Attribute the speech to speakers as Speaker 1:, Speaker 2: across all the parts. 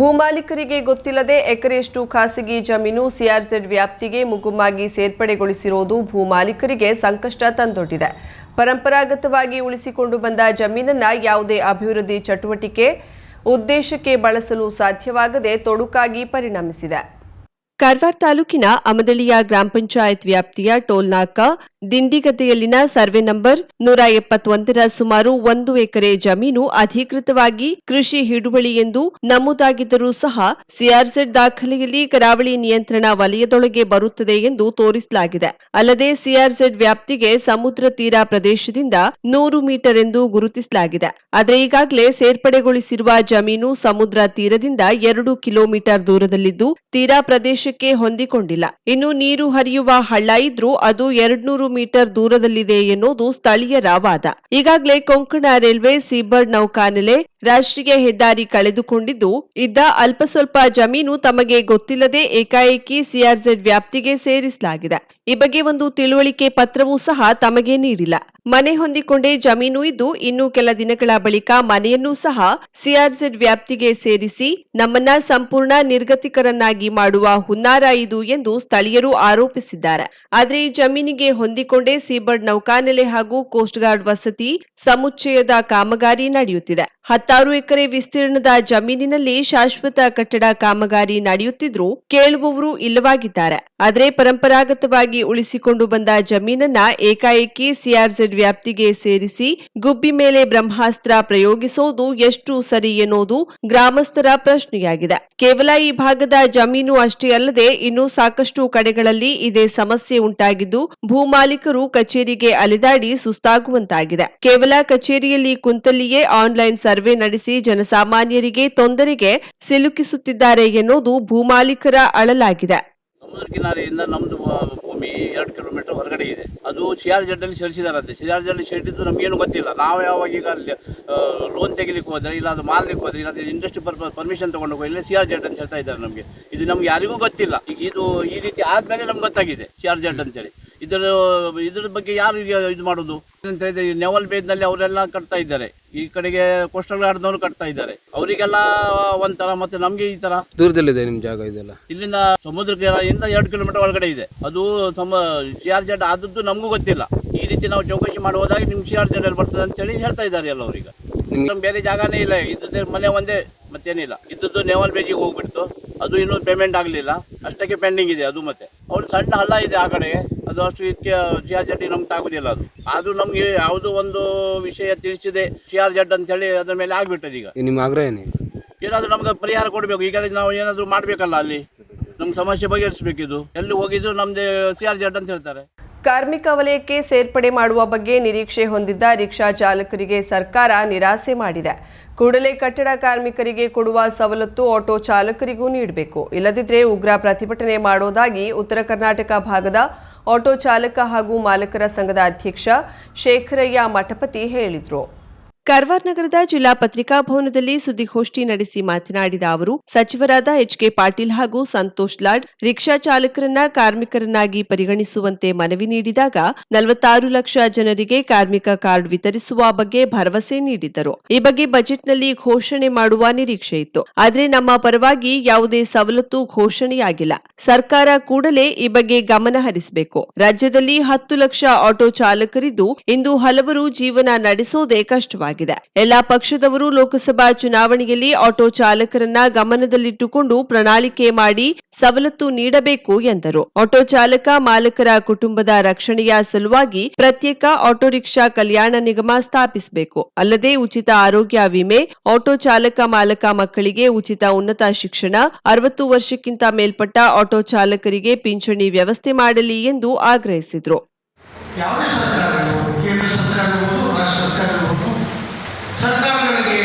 Speaker 1: ಭೂಮಾಲೀಕರಿಗೆ ಗೊತ್ತಿಲ್ಲದೆ ಎಕರೆಯಷ್ಟು ಖಾಸಗಿ ಜಮೀನು ಸಿಆರ್ಜೆಡ್ ವ್ಯಾಪ್ತಿಗೆ ಮುಗುಮ್ಮಾಗಿ ಸೇರ್ಪಡೆಗೊಳಿಸಿರುವುದು ಭೂಮಾಲೀಕರಿಗೆ ಸಂಕಷ್ಟ ತಂದೊಡ್ಡಿದೆ. ಪರಂಪರಾಗತವಾಗಿ ಉಳಿಸಿಕೊಂಡು ಬಂದ ಜಮೀನನ್ನ ಯಾವುದೇ ಅಭಿವೃದ್ಧಿ ಚಟುವಟಿಕೆ ಉದ್ದೇಶಕ್ಕೆ ಬಳಸಲು ಸಾಧ್ಯವಾಗದೆ ತೊಡುಕಾಗಿ ಪರಿಣಮಿಸಿದೆ. ಕಾರವಾರ ತಾಲೂಕಿನ ಅಮದಳಿಯ ಗ್ರಾಮ ಪಂಚಾಯತ್ ವ್ಯಾಪ್ತಿಯ ಟೋಲ್ನಾಕ, ದಿಂಡಿಗದ್ದೆಯಲ್ಲಿನ ಸರ್ವೆ ನಂಬರ್ ನೂರ ಎಪ್ಪತ್ತೊಂದರ ಸುಮಾರು ಒಂದು ಎಕರೆ ಜಮೀನು ಅಧಿಕೃತವಾಗಿ ಕೃಷಿ ಹಿಡುವಳಿ ಎಂದು ನಮೂದಾಗಿದ್ದರೂ ಸಹ ಸಿಆರ್ಜೆಡ್ ದಾಖಲೆಯಲ್ಲಿ ಕರಾವಳಿ ನಿಯಂತ್ರಣ ವಲಯದೊಳಗೆ ಬರುತ್ತದೆ ಎಂದು ತೋರಿಸಲಾಗಿದೆ. ಅಲ್ಲದೆ ಸಿಆರ್ಜೆಡ್ ವ್ಯಾಪ್ತಿಗೆ ಸಮುದ್ರ ತೀರ ಪ್ರದೇಶದಿಂದ ನೂರು ಮೀಟರ್ ಎಂದು ಗುರುತಿಸಲಾಗಿದೆ. ಆದರೆ ಈಗಾಗಲೇ ಸೇರ್ಪಡೆಗೊಳಿಸಿರುವ ಜಮೀನು ಸಮುದ್ರ ತೀರದಿಂದ ಎರಡು ಕಿಲೋಮೀಟರ್ ದೂರದಲ್ಲಿದ್ದು, ತೀರಾ ಪ್ರದೇಶಕ್ಕೆ ಹೊಂದಿಕೊಂಡಿಲ್ಲ. ಇನ್ನು ನೀರು ಹರಿಯುವ ಹಳ್ಳ ಇದ್ರೂ ಅದು ಎರಡ್ನೂರು ಮೀಟರ್ ದೂರದಲ್ಲಿದೆ ಎನ್ನುವುದು ಸ್ಥಳೀಯರ ವಾದ ಈಗಾಗಲೇ ಕೊಂಕಣ ರೈಲ್ವೆ ಸೀಬರ್ಡ್ ನೌಕಾನೆಲೆ ರಾಷ್ಟ್ರೀಯ ಹೆದ್ದಾರಿ ಕಳೆದುಕೊಂಡಿದ್ದು, ಇದ್ದ ಅಲ್ಪ ಸ್ವಲ್ಪ ಜಮೀನು ತಮಗೆ ಗೊತ್ತಿಲ್ಲದೆ ಏಕಾಏಕಿ ಸಿಆರ್ಜೆಡ್ ವ್ಯಾಪ್ತಿಗೆ ಸೇರಿಸಲಾಗಿದೆ. ಈ ಬಗ್ಗೆ ಒಂದು ತಿಳುವಳಿಕೆ ಪತ್ರವೂ ಸಹ ತಮಗೆ ನೀಡಿಲ್ಲ. ಮನೆ ಹೊಂದಿಕೊಂಡೇ ಜಮೀನು ಇದ್ದು ಇನ್ನು ಕೆಲ ದಿನಗಳ ಬಳಿಕ ಮನೆಯನ್ನೂ ಸಹ ಸಿಆರ್ಜೆಡ್ ವ್ಯಾಪ್ತಿಗೆ ಸೇರಿಸಿ ನಮ್ಮನ್ನ ಸಂಪೂರ್ಣ ನಿರ್ಗತಿಕರನ್ನಾಗಿ ಮಾಡುವ ಹುನ್ನಾರ ಇದು ಎಂದು ಸ್ಥಳೀಯರು ಆರೋಪಿಸಿದ್ದಾರೆ. ಆದರೆ ಈ ಜಮೀನಿಗೆ ಹೊಂದಿಕೊಂಡೇ ಸೀಬರ್ಡ್ ನೌಕಾನೆಲೆ ಹಾಗೂ ಕೋಸ್ಟ್ ಗಾರ್ಡ್ ವಸತಿ ಸಮುಚ್ಚಯದ ಕಾಮಗಾರಿ ನಡೆಯುತ್ತಿದೆ. ಹತ್ತಾರು ಎಕರೆ ವಿಸ್ತೀರ್ಣದ ಜಮೀನಿನಲ್ಲಿ ಶಾಶ್ವತ ಕಟ್ಟಡ ಕಾಮಗಾರಿ ನಡೆಯುತ್ತಿದ್ರೂ ಕೇಳುವವರು ಇಲ್ಲವಾಗಿದ್ದಾರೆ. ಆದರೆ ಪರಂಪರಾಗತವಾಗಿ ಉಳಿಸಿಕೊಂಡು ಬಂದ ಜಮೀನನ್ನ ಏಕಾಏಕಿ ಸಿಆರ್ಜೆಡ್ ವ್ಯಾಪ್ತಿಗೆ ಸೇರಿಸಿ ಗುಬ್ಬಿ ಮೇಲೆ ಬ್ರಹ್ಮಾಸ್ತ್ರ ಪ್ರಯೋಗಿಸೋದು ಎಷ್ಟು ಸರಿ ಎನ್ನುವುದು ಗ್ರಾಮಸ್ಥರ ಪ್ರಶ್ನೆಯಾಗಿದೆ. ಕೇವಲ ಈ ಭಾಗದ ಜಮೀನು ಅಷ್ಟೇ ಅಲ್ಲದೆ ಇನ್ನೂ ಸಾಕಷ್ಟು ಕಡೆಗಳಲ್ಲಿ ಇದೇ ಸಮಸ್ಯೆ ಉಂಟಾಗಿದ್ದು ಭೂಮಾಲೀಕರು ಕಚೇರಿಗೆ ಅಲೆದಾಡಿ ಸುಸ್ತಾಗುವಂತಾಗಿದೆ. ಕೇವಲ ಕಚೇರಿಯಲ್ಲಿ ಕುಂತಲ್ಲಿಯೇ ಆನ್ಲೈನ್ ಸರ್ವೆ ನಡೆಸಿ ಜನಸಾಮಾನ್ಯರಿಗೆ ತೊಂದರೆಗೆ ಸಿಲುಕಿಸುತ್ತಿದ್ದಾರೆ ಎನ್ನುವುದು ಭೂಮಾಲೀಕರ ಅಳಲಾಗಿದೆ.
Speaker 2: ಕಿನಾರೆಯಿಂದ ನಮ್ಮದು ಭೂಮಿ ಎರಡು ಕಿಲೋಮೀಟರ್ ಹೊರಗಡೆ ಇದೆ. ಅದು ಸಿ ಆರ್ ಜೆಡ್ಡಲ್ಲಿ ಸೇರಿಸಿದಾರಂತೆ. ಸಿ ಆರ್ ಜೆಡ್ ಸೇರಿದ್ದು ನಮಗೇನು ಗೊತ್ತಿಲ್ಲ. ನಾವು ಯಾವಾಗ ಈಗ ಅಲ್ಲಿ ಲೋನ್ ತೆಗಿಲಿಕ್ಕೆ ಹೋದ್ರೆ, ಇಲ್ಲ ಅದು ಮಾರ್ಲಿಕ್ಕೆ ಹೋದ್ರೆ, ಇಲ್ಲ ಅದು ಇಂಡಸ್ಟ್ರಿ ಪರ್ಪಸ್ ಪರ್ಮಿಷನ್ ತಗೊಂಡು ಇಲ್ಲ ಸಿ ಆರ್ ಜೆಡ್ ಅಂತ ಹೇಳ್ತಾ ಇದ್ದಾರೆ ನಮಗೆ. ಇದು ನಮ್ಗೆ ಯಾರಿಗೂ ಗೊತ್ತಿಲ್ಲ. ಇದು ಈ ರೀತಿ ಆದ್ಮೇಲೆ ನಮ್ಗೆ ಗೊತ್ತಾಗಿದೆ ಸಿ ಆರ್ ಜೆಡ್ ಅಂತೇಳಿ. ಇದರ, ಇದ್ರ ಬಗ್ಗೆ ಯಾರು ಇದು ಮಾಡೋದು? ಅಂತ ಹೇಳಿದ್ರೆ ನೆವಲ್ ಬೇದ್ನಲ್ಲಿ ಅವರೆಲ್ಲ ಕಟ್ತಾ ಇದ್ದಾರೆ. ಈ ಕಡೆಗೆ ಕೋಸ್ಟಲ್ ಗಾರ್ಡ್ನವರು ಕಟ್ತಾ ಇದ್ದಾರೆ. ಅವರಿಗೆಲ್ಲ ಒಂಥರ ಮತ್ತೆ ನಮಗೆ ಈ ತರ
Speaker 3: ದೂರದಲ್ಲಿದೆ ನಿಮ್ ಜಾಗ ಇದೆಲ್ಲ?
Speaker 2: ಇಲ್ಲಿಂದ ಸಮುದ್ರ ಇಂದ ಎರಡು ಕಿಲೋಮೀಟರ್ ಒಳಗಡೆ ಇದೆ. ಅದು ಸಮ ಸಿ ಆರ್ ಜೆಡ್ ಆದದ್ದು ನಮಗೂ ಗೊತ್ತಿಲ್ಲ. ಈ ರೀತಿ ನಾವು ಚೌಕಶಿ ಮಾಡುವುದಾಗಿ ನಿಮ್ ಸಿ ಆರ್ ಜೆಡ್ ಅಲ್ಲಿ ಬರ್ತದೆ ಅಂತೇಳಿ ಹೇಳ್ತಾ ಇದ್ದಾರೆ ಎಲ್ಲ ಅವ್ರೀಗ ಬೇರೆ ಜಾಗನೇ ಇಲ್ಲ. ಇದ್ದದ್ದೇ ಮನೆ ಒಂದೇ ಮತ್ತೇನಿಲ್ಲ. ಇದ್ದದ್ದು ನೇವಲ್ ಬೇಜಿಗೆ ಹೋಗ್ಬಿಡ್ತು. ಅದು ಇನ್ನೂ ಪೇಮೆಂಟ್ ಆಗಲಿಲ್ಲ. ಅಷ್ಟಕ್ಕೆ ಪೆಂಡಿಂಗ್ ಇದೆ ಅದು ಮತ್ತೆ. ಅವ್ರು ಸಣ್ಣ ಹಳ್ಳ ಇದೆ ಆ ಕಡೆಗೆ ಅದು ಅಷ್ಟು ಇದಕ್ಕೆ ಸಿ ಆರ್ ಜೆಡ್ ನಮ್ಗೆ ಆಗೋದಿಲ್ಲ ಅದು. ಅದು ನಮ್ಗೆ ಯಾವುದೋ ಒಂದು ವಿಷಯ ತಿಳಿಸಿದೆ ಸಿ ಆರ್ ಜೆಡ್ ಅಂತ ಹೇಳಿ ಅದ್ರ ಮೇಲೆ ಆಗ್ಬಿಟ್ಟದೆ ಈಗ.
Speaker 3: ಈಗ ನಿಮ್ಮ ಆಗ್ರಹ ಏನಿದೆ
Speaker 2: ಏನಾದರೂ ನಮ್ಗೆ ಪರಿಹಾರ ಕೊಡಬೇಕು. ಈಗ ನಾವು ಏನಾದರೂ ಮಾಡಬೇಕಲ್ಲ ಅಲ್ಲಿ. ನಮ್ಮ ಸಮಸ್ಯೆ ಬಗೆಹರಿಸಬೇಕಿದು. ಎಲ್ಲಿ ಹೋಗಿದ್ರು ನಮ್ದು ಸಿ ಆರ್ ಜೆಡ್ ಅಂತ ಹೇಳ್ತಾರೆ.
Speaker 1: ಕಾರ್ಮಿಕ ವಲಯಕ್ಕೆ ಸೇರ್ಪಡೆ ಮಾಡುವ ಬಗ್ಗೆ ನಿರೀಕ್ಷೆ ಹೊಂದಿದ್ದ ರಿಕ್ಷಾ ಚಾಲಕರಿಗೆ ಸರ್ಕಾರ ನಿರಾಸೆ ಮಾಡಿದೆ. ಕೂಡಲೇ ಕಟ್ಟಡ ಕಾರ್ಮಿಕರಿಗೆ ಕೊಡುವ ಸವಲತ್ತು ಆಟೋ ಚಾಲಕರಿಗೂ ನೀಡಬೇಕು. ಇಲ್ಲದಿದ್ದರೆ ಉಗ್ರ ಪ್ರತಿಭಟನೆ ಮಾಡೋದಾಗಿ ಉತ್ತರ ಕರ್ನಾಟಕ ಭಾಗದ ಆಟೋ ಚಾಲಕ ಹಾಗೂ ಮಾಲಕರ ಸಂಘದ ಅಧ್ಯಕ್ಷ ಶೇಖರಯ್ಯ ಮಠಪತಿ ಹೇಳಿದರು. ಕಾರವಾರ ನಗರದ ಜಿಲ್ಲಾ ಪತ್ರಿಕಾಭವನದಲ್ಲಿ ಸುದ್ದಿಗೋಷ್ಠಿ ನಡೆಸಿ ಮಾತನಾಡಿದ ಅವರು, ಸಚಿವರಾದ ಎಚ್ ಕೆ ಪಾಟೀಲ್ ಹಾಗೂ ಸಂತೋಷ್ ಲಾಡ್ ರಿಕ್ಷಾ ಚಾಲಕರನ್ನ ಕಾರ್ಮಿಕರನ್ನಾಗಿ ಪರಿಗಣಿಸುವಂತೆ ಮನವಿ ನೀಡಿದಾಗ ನಲವತ್ತಾರು ಲಕ್ಷ ಜನರಿಗೆ ಕಾರ್ಮಿಕ ಕಾರ್ಡ್ ವಿತರಿಸುವ ಬಗ್ಗೆ ಭರವಸೆ ನೀಡಿದ್ದರು. ಈ ಬಗ್ಗೆ ಬಜೆಟ್ನಲ್ಲಿ ಘೋಷಣೆ ಮಾಡುವ ನಿರೀಕ್ಷೆ ಇತ್ತು. ಆದರೆ ನಮ್ಮ ಪರವಾಗಿ ಯಾವುದೇ ಸವಲತ್ತು ಘೋಷಣೆಯಾಗಿಲ್ಲ. ಸರ್ಕಾರ ಕೂಡಲೇ ಈ ಬಗ್ಗೆ ಗಮನ ಹರಿಸಬೇಕು. ರಾಜ್ಯದಲ್ಲಿ ಹತ್ತು ಲಕ್ಷ ಆಟೋ ಚಾಲಕರಿದ್ದು, ಇಂದು ಹಲವರು ಜೀವನ ನಡೆಸೋದೇ ಕಷ್ಟವಾಗಿದೆ. ಎಲ್ಲಾ ಪಕ್ಷದವರು ಲೋಕಸಭಾ ಚುನಾವಣೆಯಲ್ಲಿ ಆಟೋ ಚಾಲಕರನ್ನ ಗಮನದಲ್ಲಿಟ್ಟುಕೊಂಡು ಪ್ರಣಾಳಿಕೆ ಮಾಡಿ ಸವಲತ್ತು ನೀಡಬೇಕು ಎಂದರು. ಆಟೋ ಚಾಲಕ ಮಾಲಕರ ಕುಟುಂಬದ ರಕ್ಷಣೆಯ ಸಲುವಾಗಿ ಪ್ರತ್ಯೇಕ ಆಟೋ ರಿಕ್ಷಾ ಕಲ್ಯಾಣ ನಿಗಮ ಸ್ಥಾಪಿಸಬೇಕು. ಅಲ್ಲದೆ ಉಚಿತ ಆರೋಗ್ಯ ವಿಮೆ, ಆಟೋ ಚಾಲಕ ಮಾಲಕ ಮಕ್ಕಳಿಗೆ ಉಚಿತ ಉನ್ನತ ಶಿಕ್ಷಣ, ಅರವತ್ತು ವರ್ಷಕ್ಕಿಂತ ಮೇಲ್ಪಟ್ಟ ಆಟೋ ಚಾಲಕರಿಗೆ ಪಿಂಚಣಿ ವ್ಯವಸ್ಥೆ ಮಾಡಲಿ ಎಂದು ಆಗ್ರಹಿಸಿದರು.
Speaker 4: சர்க்கார்களுக்கு